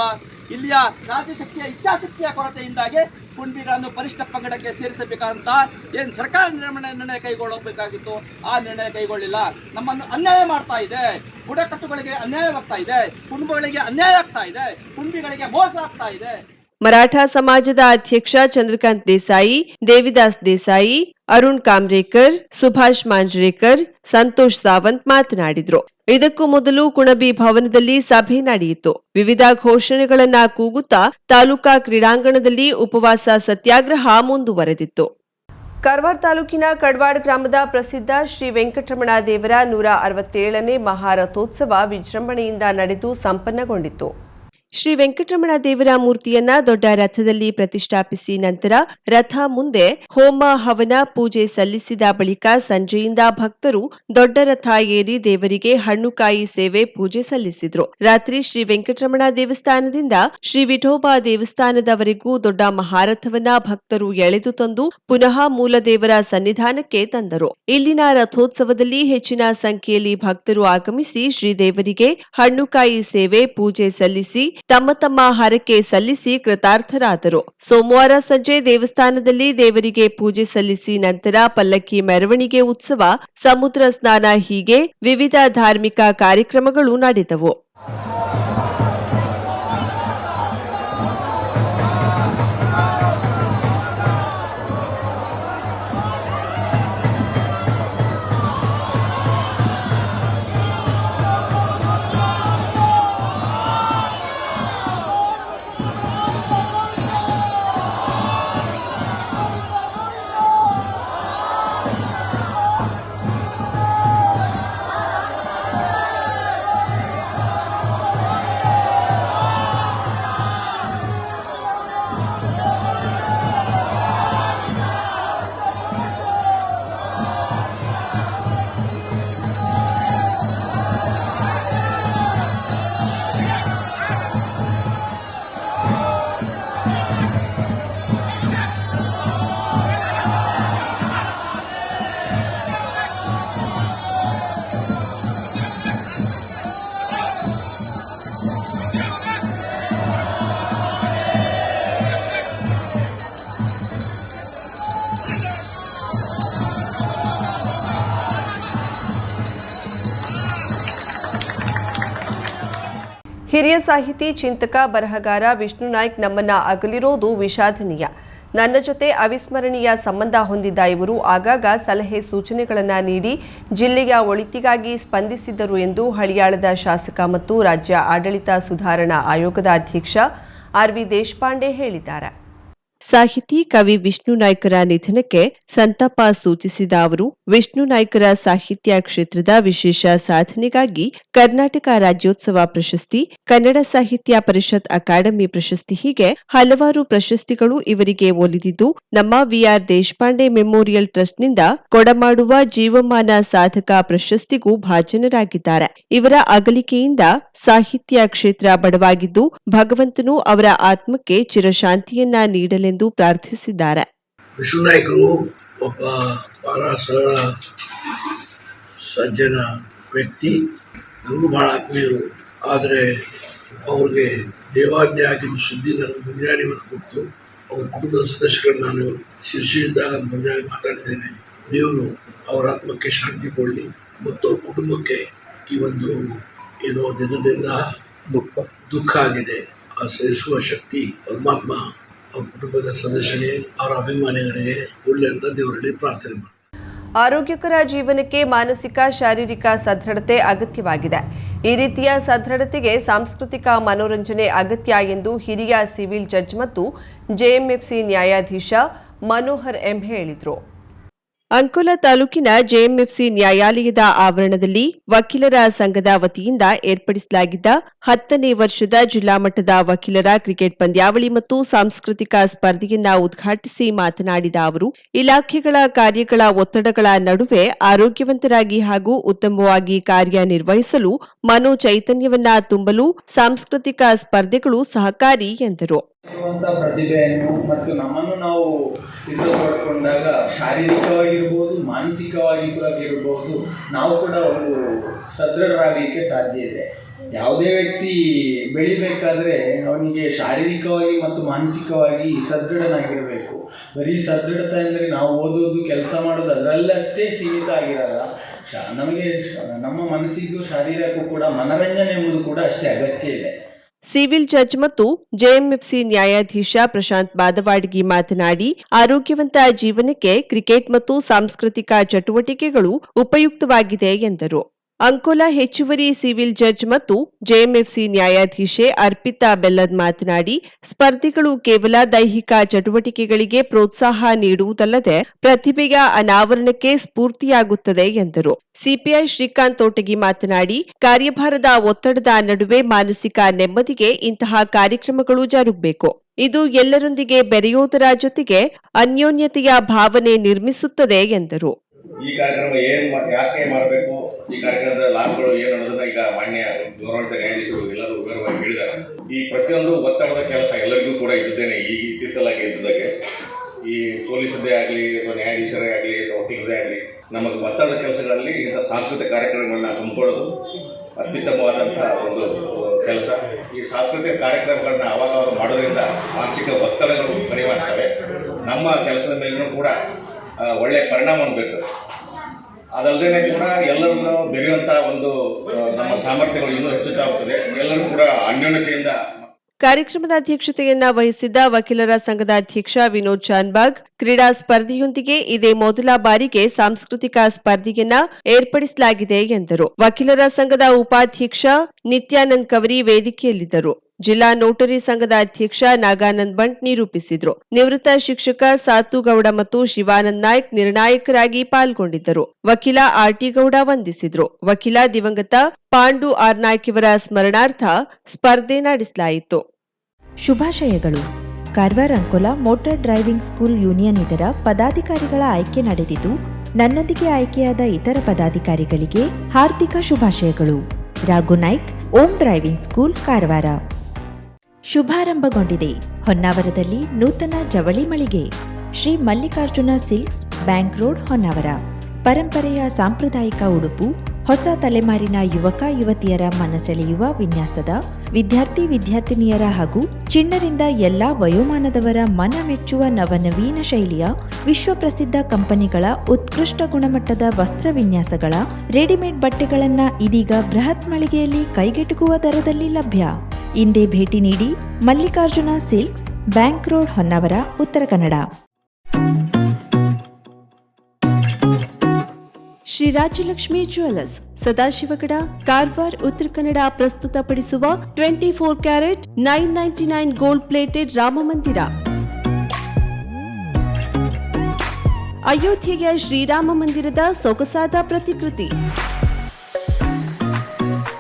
Speaker 7: ಇಲ್ಲಿಯ ರಾಜ್ಯಶಕ್ತಿಯ ಇಚ್ಛಾಶಕ್ತಿಯ ಕೊರತೆಯಿಂದಾಗಿ ಕುಂಬಿಗಳನ್ನು ಪರಿಷ್ಠ ಪಂಗಡಕ್ಕೆ ಸೇರಿಸಬೇಕಾದಂತಹ ಏನು ಸರ್ಕಾರ ನಿರ್ಣಯ ನಿರ್ಣಯ ಕೈಗೊಳ್ಳಬೇಕಾಗಿತ್ತು? ಆ ನಿರ್ಣಯ ಕೈಗೊಳ್ಳಿಲ್ಲ. ನಮ್ಮನ್ನು ಅನ್ಯಾಯ ಮಾಡ್ತಾ ಇದೆ. ಬುಡಕಟ್ಟುಗಳಿಗೆ ಅನ್ಯಾಯವಾಗ್ತಾ ಇದೆ. ಕುಂಬಗಳಿಗೆ ಅನ್ಯಾಯ ಆಗ್ತಾ ಇದೆ. ಕುಂಬಿಗಳಿಗೆ ಮೋಸ ಆಗ್ತಾ ಇದೆ.
Speaker 1: ಮರಾಠ ಸಮಾಜದ ಅಧ್ಯಕ್ಷ ಚಂದ್ರಕಾಂತ್ ದೇಸಾಯಿ, ದೇವಿದಾಸ್ ದೇಸಾಯಿ, ಅರುಣ್ ಕಾಮ್ರೇಕರ್, ಸುಭಾಷ್ ಮಾಂಜ್ರೇಕರ್, ಸಂತೋಷ್ ಸಾವಂತ್ ಮಾತನಾಡಿದ್ರು. ಇದಕ್ಕೂ ಮೊದಲು ಕುಣಬಿ ಭವನದಲ್ಲಿ ಸಭೆ ನಡೆಯಿತು. ವಿವಿಧ ಘೋಷಣೆಗಳನ್ನ ಕೂಗುತ್ತಾ ತಾಲೂಕಾ ಕ್ರೀಡಾಂಗಣದಲ್ಲಿ ಉಪವಾಸ ಸತ್ಯಾಗ್ರಹ ಮುಂದುವರೆದಿತ್ತು. ಕಾರವಾರ ತಾಲೂಕಿನ ಕಡ್ವಾಡ್ ಗ್ರಾಮದ ಪ್ರಸಿದ್ಧ ಶ್ರೀ ವೆಂಕಟರಮಣ ದೇವರ ನೂರ ಅರವತ್ತೇಳನೇ ಮಹಾರಥೋತ್ಸವ ವಿಜೃಂಭಣೆಯಿಂದ ನಡೆದು ಸಂಪನ್ನಗೊಂಡಿತು ಶ್ರೀ ವೆಂಕಟರಮಣ ದೇವರ ಮೂರ್ತಿಯನ್ನ ದೊಡ್ಡ ರಥದಲ್ಲಿ ಪ್ರತಿಷ್ಠಾಪಿಸಿ ನಂತರ ರಥ ಮುಂದೆ ಹೋಮ ಹವನ ಪೂಜೆ ಸಲ್ಲಿಸಿದ ಬಳಿಕ ಸಂಜೆಯಿಂದ ಭಕ್ತರು ದೊಡ್ಡ ರಥ ಏರಿ ದೇವರಿಗೆ ಹಣ್ಣುಕಾಯಿ ಸೇವೆ ಪೂಜೆ ಸಲ್ಲಿಸಿದ್ರು. ರಾತ್ರಿ ಶ್ರೀ ವೆಂಕಟರಮಣ ದೇವಸ್ಥಾನದಿಂದ ಶ್ರೀ ವಿಠೋಬಾ ದೇವಸ್ಥಾನದವರೆಗೂ ದೊಡ್ಡ ಮಹಾರಥವನ್ನ ಭಕ್ತರು ಎಳೆದು ತಂದು ಪುನಃ ಮೂಲ ದೇವರ ಸನ್ನಿಧಾನಕ್ಕೆ ತಂದರು. ಇಲ್ಲಿನ ರಥೋತ್ಸವದಲ್ಲಿ ಹೆಚ್ಚಿನ ಸಂಖ್ಯೆಯಲ್ಲಿ ಭಕ್ತರು ಆಗಮಿಸಿ ಶ್ರೀದೇವರಿಗೆ ಹಣ್ಣುಕಾಯಿ ಸೇವೆ ಪೂಜೆ ಸಲ್ಲಿಸಿ ತಮ್ಮ ತಮ್ಮ ಹರಕೆ ಸಲ್ಲಿಸಿ ಕೃತಾರ್ಥರಾದರು. ಸೋಮವಾರ ಸಂಜೆ ದೇವಸ್ಥಾನದಲ್ಲಿ ದೇವರಿಗೆ ಪೂಜೆ ಸಲ್ಲಿಸಿ ನಂತರ ಪಲ್ಲಕ್ಕಿ ಮೆರವಣಿಗೆ ಉತ್ಸವ, ಸಮುದ್ರ ಸ್ನಾನ ಹೀಗೆ ವಿವಿಧ ಧಾರ್ಮಿಕ ಕಾರ್ಯಕ್ರಮಗಳು ನಡೆದವು. ಹಿರಿಯ ಸಾಹಿತಿ, ಚಿಂತಕ, ಬರಹಗಾರ ವಿಷ್ಣು ನಾಯ್ಕ್ ನಮ್ಮನ್ನ ಅಗಲಿರೋದು ವಿಷಾದನೀಯ. ನನ್ನ ಜೊತೆ ಅವಿಸ್ಮರಣೀಯ ಸಂಬಂಧ ಹೊಂದಿದ್ದ ಇವರು ಆಗಾಗ ಸಲಹೆ ಸೂಚನೆಗಳನ್ನು ನೀಡಿ ಜಿಲ್ಲೆಯ ಒಳಿತಿಗಾಗಿ ಸ್ಪಂದಿಸಿದ್ದರು ಎಂದು ಹಳಿಯಾಳದ ಶಾಸಕ ಮತ್ತು ರಾಜ್ಯ ಆಡಳಿತ ಸುಧಾರಣಾ ಆಯೋಗದ ಅಧ್ಯಕ್ಷ ಆರ್ವಿ ದೇಶಪಾಂಡೆ ಹೇಳಿದ್ದಾರೆ. ಸಾಹಿತಿ ಕವಿ ವಿಷ್ಣು ನಾಯ್ಕರ ನಿಧನಕ್ಕೆ ಸಂತಾಪ ಸೂಚಿಸಿದ ಅವರು, ವಿಷ್ಣು ನಾಯ್ಕರ ಸಾಹಿತ್ಯ ಕ್ಷೇತ್ರದ ವಿಶೇಷ ಸಾಧನೆಗಾಗಿ ಕರ್ನಾಟಕ ರಾಜ್ಯೋತ್ಸವ ಪ್ರಶಸ್ತಿ, ಕನ್ನಡ ಸಾಹಿತ್ಯ ಪರಿಷತ್ ಅಕಾಡೆಮಿ ಪ್ರಶಸ್ತಿ ಹೀಗೆ ಹಲವಾರು ಪ್ರಶಸ್ತಿಗಳು ಇವರಿಗೆ ಒಲಿದಿದ್ದು, ನಮ್ಮ ವಿಆರ್ ದೇಶಪಾಂಡೆ ಮೆಮೋರಿಯಲ್ ಟ್ರಸ್ಟ್ನಿಂದ ಕೊಡಮಾಡುವ ಜೀವಮಾನ ಸಾಧಕ ಪ್ರಶಸ್ತಿಗೂ ಭಾಜನರಾಗಿದ್ದಾರೆ. ಇವರ ಅಗಲಿಕೆಯಿಂದ ಸಾಹಿತ್ಯ ಕ್ಷೇತ್ರ ಬಡವಾಗಿದ್ದು, ಭಗವಂತನು ಅವರ ಆತ್ಮಕ್ಕೆ ಚಿರಶಾಂತಿಯನ್ನ ನೀಡಲೆಂದು ಪ್ರಾರ್ಥಿಸಿದ್ದಾರೆ.
Speaker 8: ವಿಷ್ಣು ಒಬ್ಬ ಬಹಳ ಸರಳ ಸಜ್ಜನ ವ್ಯಕ್ತಿ. ನನಗೂ ಬಹಳ ಆತ್ಮೀಯರು. ಆದರೆ ಅವ್ರಿಗೆ ದೇವಾಜ್ಞೆ ಆಗಿದ್ದು ಸುದ್ದಿ ನನಗೆ ಮುಂಜಾನೆ ಇವತ್ತು ಗೊತ್ತು. ಅವ್ರ ಕುಟುಂಬದ ಸದಸ್ಯರನ್ನು ನಾನು ಶಿರ್ಷಿದ್ದಾಗ ಮುಂಜಾನೆ ಮಾತಾಡಿದ್ದೇನೆ. ದೇವರು ಅವರ ಆತ್ಮಕ್ಕೆ ಶಾಂತಿ ಕೊಡಲಿ. ಮತ್ತು ಅವ್ರ ಕುಟುಂಬಕ್ಕೆ ಈ ಒಂದು ಏನೋ ನಿಧದಿಂದ ದುಃಖ. ದುಃಖ ಆಗಿದೆ. ಆ ಸಹಿಸುವ ಶಕ್ತಿ ಪರಮಾತ್ಮ ಕುಟುಂಬದ ಸದಸ್ಯರಿಗೆ, ಅವರ ಅಭಿಮಾನಿಗಳಿಗೆ ಒಳ್ಳೆ ಅಂತ ದೇವರಲ್ಲಿ ಪ್ರಾರ್ಥನೆ ಮಾಡಿ
Speaker 1: ಆರೋಗ್ಯಕರ ಜೀವನಕ್ಕೆ ಮಾನಸಿಕ, ಶಾರೀರಿಕ ಸದೃಢತೆ ಅಗತ್ಯವಾಗಿದೆ. ಈ ರೀತಿಯ ಸದೃಢತೆಗೆ ಸಾಂಸ್ಕೃತಿಕ ಮನೋರಂಜನೆ ಅಗತ್ಯ ಎಂದು ಹಿರಿಯ ಸಿವಿಲ್ ಜಡ್ಜ್ ಮತ್ತು ಜೆಎಂಎಫ್ಸಿ ನ್ಯಾಯಾಧೀಶ ಮನೋಹರ್ ಎಂ ಹೇಳಿದರು. ಅಂಕೋಲಾ ತಾಲೂಕಿನ ಜೆಎಂಎಫ್ಸಿ ನ್ಯಾಯಾಲಯದ ಆವರಣದಲ್ಲಿ ವಕೀಲರ ಸಂಘದ ವತಿಯಿಂದ ಏರ್ಪಡಿಸಲಾಗಿದ್ದ ಹತ್ತನೇ ವರ್ಷದ ಜಿಲ್ಲಾ ಮಟ್ಟದ ವಕೀಲರ ಕ್ರಿಕೆಟ್ ಪಂದ್ಯಾವಳಿ ಮತ್ತು ಸಾಂಸ್ಕೃತಿಕ ಸ್ಪರ್ಧೆಯನ್ನ ಉದ್ಘಾಟಿಸಿ ಮಾತನಾಡಿದ ಅವರು, ಇಲಾಖೆಗಳ ಕಾರ್ಯಗಳ ಒತ್ತಡಗಳ ನಡುವೆ ಆರೋಗ್ಯವಂತರಾಗಿ ಹಾಗೂ ಉತ್ತಮವಾಗಿ ಕಾರ್ಯನಿರ್ವಹಿಸಲು ಮನೋಚೈತನ್ಯವನ್ನ ತುಂಬಲು ಸಾಂಸ್ಕೃತಿಕ ಸ್ಪರ್ಧೆಗಳು ಸಹಕಾರಿ ಎಂದರು.
Speaker 9: ಇರುವಂಥ ಪ್ರತಿಭೆಯನ್ನು ಮತ್ತು ನಮ್ಮನ್ನು ನಾವು ತಿಳಿದುಕೊಂಡಾಗ ಶಾರೀರಿಕವಾಗಿರ್ಬೋದು, ಮಾನಸಿಕವಾಗಿ ಕೂಡ ಇರಬಹುದು ನಾವು ಕೂಡ ಒಂದು ಸದೃಢರಾಗಲಿಕ್ಕೆ ಸಾಧ್ಯ ಇದೆ. ಯಾವುದೇ ವ್ಯಕ್ತಿ ಬೆಳಿಬೇಕಾದ್ರೆ ಅವನಿಗೆ ಶಾರೀರಿಕವಾಗಿ ಮತ್ತು ಮಾನಸಿಕವಾಗಿ ಸದೃಢನಾಗಿರಬೇಕು. ಬರೀ ಸದೃಢತೆ ಅಂದರೆ ನಾವು ಓದೋದು, ಕೆಲಸ ಮಾಡೋದು ಅದರಲ್ಲಷ್ಟೇ ಸೀಮಿತ ಆಗಿರಲ್ಲ. ಶಾ ನಮಗೆ ನಮ್ಮ ಮನಸ್ಸಿಗೂ, ಶಾರೀರಕ್ಕೂ ಕೂಡ ಮನರಂಜನೆ ಎಂಬುದು ಕೂಡ ಅಷ್ಟೇ ಅಗತ್ಯ ಇದೆ.
Speaker 1: ಸಿವಿಲ್ ಜಡ್ಜ್ ಮತ್ತು ಜೆಎಂಎಫ್ಸಿ ನ್ಯಾಯಾಧೀಶ ಪ್ರಶಾಂತ್ ಬಾದವಾಡಗಿ ಮಾತನಾಡಿ, ಆರೋಗ್ಯವಂತ ಜೀವನಕ್ಕೆ ಕ್ರಿಕೆಟ್ ಮತ್ತು ಸಾಂಸ್ಕೃತಿಕ ಚಟುವಟಿಕೆಗಳು ಉಪಯುಕ್ತವಾಗಿದೆ ಎಂದರು. ಅಂಕೋಲಾ ಹೆಚ್ಚುವರಿ ಸಿವಿಲ್ ಜಡ್ಜ್ ಮತ್ತು ಜೆಎಂಎಫ್ಸಿ ನ್ಯಾಯಾಧೀಶೆ ಅರ್ಪಿತಾ ಬೆಲ್ಲದ್ ಮಾತನಾಡಿ, ಸ್ಪರ್ಧಿಗಳು ಕೇವಲ ದೈಹಿಕ ಚಟುವಟಿಕೆಗಳಿಗೆ ಪ್ರೋತ್ಸಾಹ ನೀಡುವುದಲ್ಲದೆ ಪ್ರತಿಭೆಯ ಅನಾವರಣಕ್ಕೆ ಸ್ಫೂರ್ತಿಯಾಗುತ್ತದೆ ಎಂದರು. ಸಿಪಿಐ ಶ್ರೀಕಾಂತ್ ತೋಟಗಿ ಮಾತನಾಡಿ, ಕಾರ್ಯಭಾರದ ಒತ್ತಡದ ನಡುವೆ ಮಾನಸಿಕ ನೆಮ್ಮದಿಗೆ ಇಂತಹ ಕಾರ್ಯಕ್ರಮಗಳು ಜರುಗಬೇಕು. ಇದು ಎಲ್ಲರೊಂದಿಗೆ ಬೆರೆಯುವುದರ ಜೊತೆಗೆ ಅನ್ಯೋನ್ಯತೆಯ ಭಾವನೆ ನಿರ್ಮಿಸುತ್ತದೆ ಎಂದರು.
Speaker 10: ಈ ಕಾರ್ಯಕ್ರಮ ಯಾಕೆ ಮಾಡಬೇಕು? ಈ ಕಾರ್ಯಕ್ರಮದ ಲಾಭಗಳು ಏನು ಅನ್ನೋದನ್ನ ಈಗ ಮಾನ್ಯ ಗೌರವಾನ್ವಿತ ನ್ಯಾಯಾಧೀಶರು ಎಲ್ಲರೂ ವಿವರವಾಗಿ ಹೇಳಿದ್ದಾರೆ. ಈ ಪ್ರತಿಯೊಂದು ಒತ್ತಡದ ಕೆಲಸ ಎಲ್ಲರಿಗೂ ಕೂಡ ಇದ್ದೇನೆ ಈ ಇತ್ತಿತ್ತಲಾಗಿ ಇದ್ದದಾಗೆ ಈ ಪೊಲೀಸದೇ ಆಗಲಿ ಅಥವಾ ನ್ಯಾಯಾಧೀಶರೇ ಆಗಲಿ ಅಥವಾ ವಕೀಲರೇ ಆಗಲಿ ನಮಗೆ ಒತ್ತಡದ ಕೆಲಸಗಳಲ್ಲಿ ಇಂಥ ಸಾಂಸ್ಕೃತಿಕ ಕಾರ್ಯಕ್ರಮಗಳನ್ನ ಹಮ್ಮಿಕೊಳ್ಳೋದು ಅತ್ಯುತ್ತಮವಾದಂಥ ಒಂದು ಕೆಲಸ. ಈ ಸಾಂಸ್ಕೃತಿಕ ಕಾರ್ಯಕ್ರಮಗಳನ್ನ ಅವಾಗ ಮಾಡೋದ್ರಿಂದ ಮಾನಸಿಕ ಒತ್ತಡಗಳು ಕಡಿಮೆ ನಮ್ಮ ಕೆಲಸದ ಮೇಲೂ ಕೂಡ ಒಳ್ಳೆಯ ಪರಿಣಾಮ ಬೀರ್ತದೆ. ಅದಲ್ಲದೆ ಕೂಡ ಎಲ್ಲರನ್ನು ಬೆರೆಯುವಂತ ಒಂದು ನಮ್ಮ ಸಾಮರ್ಥ್ಯಗಳು ಇನ್ನೂ ಹೆಚ್ಚುತ್ತಾ ಹೋಗ್ತದೆ ಎಲ್ಲರೂ ಕೂಡ ಅನ್ಯೋನ್ಯತೆಯಿಂದ
Speaker 1: ಕಾರ್ಯಕ್ರಮದ ಅಧ್ಯಕ್ಷತೆಯನ್ನ ವಹಿಸಿದ್ದ ವಕೀಲರ ಸಂಘದ ಅಧ್ಯಕ್ಷ ವಿನೋದ್ ಚಾನ್ಬಾಗ್ ಕ್ರೀಡಾ ಸ್ಪರ್ಧೆಯೊಂದಿಗೆ ಇದೇ ಮೊದಲ ಬಾರಿಗೆ ಸಾಂಸ್ಕೃತಿಕ ಸ್ಪರ್ಧೆಯನ್ನ ಏರ್ಪಡಿಸಲಾಗಿದೆ ಎಂದರು. ವಕೀಲರ ಸಂಘದ ಉಪಾಧ್ಯಕ್ಷ ನಿತ್ಯಾನಂದ್ ಕವರಿ ವೇದಿಕೆಯಲ್ಲಿದ್ದರು. ಜಿಲ್ಲಾ ನೋಟರಿ ಸಂಘದ ಅಧ್ಯಕ್ಷ ನಾಗಾನಂದ್ ಬಂಟ್ ನಿರೂಪಿಸಿದ್ರು. ನಿವೃತ್ತ ಶಿಕ್ಷಕ ಸಾತುಗೌಡ ಮತ್ತು ಶಿವಾನಂದ್ ನಾಯ್ಕ್ ನಿರ್ಣಾಯಕರಾಗಿ ಪಾಲ್ಗೊಂಡಿದ್ದರು. ವಕೀಲ ಗೌಡ ವಂದಿಸಿದ್ರು. ವಕೀಲ ದಿವಂಗತ ಪಾಂಡು ಆರ್ ನಾಯ್ಕ್ ಇವರ ಸ್ಮರಣಾರ್ಥ ಸ್ಪರ್ಧೆ ನಡೆಸಲಾಯಿತು.
Speaker 11: ಶುಭಾಶಯಗಳು. Karwar Ankola motor driving school union ಇದರ ಪದಾಧಿಕಾರಿಗಳ ಆಯ್ಕೆ ನಡೆದಿದ್ದು, ನನ್ನೊಂದಿಗೆ ಆಯ್ಕೆಯಾದ ಇತರ ಪದಾಧಿಕಾರಿಗಳಿಗೆ ಹಾರ್ದಿಕ ಶುಭಾಶಯಗಳು. Raghu Naik, Om driving school, Karwar. ಶುಭಾರಂಭಗೊಂಡಿದೆ. ಹೊನ್ನಾವರದಲ್ಲಿ ನೂತನ ಜವಳಿ ಮಳಿಗೆ. Shri Mallikarjuna silks bank road, Honnavar. ಪರಂಪರೆಯ ಸಾಂಪ್ರದಾಯಿಕ ಉಡುಪು, ಹೊಸ ತಲೆಮಾರಿನ ಯುವಕ, ಯುವತಿಯರ ಮನಸೆಳೆಯುವ ವಿನ್ಯಾಸದ ವಿದ್ಯಾರ್ಥಿ, ವಿದ್ಯಾರ್ಥಿನಿಯರ ಹಾಗೂ ಚಿಣ್ಣರಿಂದ ಎಲ್ಲಾ ವಯೋಮಾನದವರ ಮನ ಮೆಚ್ಚುವ ನವನವೀನ ಶೈಲಿಯ ವಿಶ್ವಪ್ರಸಿದ್ಧ ಕಂಪನಿಗಳ ಉತ್ಕೃಷ್ಟ ಗುಣಮಟ್ಟದ ವಸ್ತ್ರ ವಿನ್ಯಾಸಗಳ ರೆಡಿಮೇಡ್ ಬಟ್ಟೆಗಳನ್ನ ಇದೀಗ ಬೃಹತ್ ಮಳಿಗೆಯಲ್ಲಿ ಕೈಗೆಟುಕುವ ದರದಲ್ಲಿ ಲಭ್ಯ. ಇಂದೇ ಭೇಟಿ ನೀಡಿ Mallikarjuna silks, bank road Honnavar, Uttara Kannada.
Speaker 1: Shri Rajyalakshmi jewellers Sadashivgad, Karwar, Uttara Kannada ಪ್ರಸ್ತುತಪಡಿಸುವ twenty four carat nine ninety nine gold plated Rama Mandir. ಅಯೋಧ್ಯೆಯ ಶ್ರೀರಾಮ ಮಂದಿರದ ಸೊಗಸಾದ ಪ್ರತಿಕೃತಿ.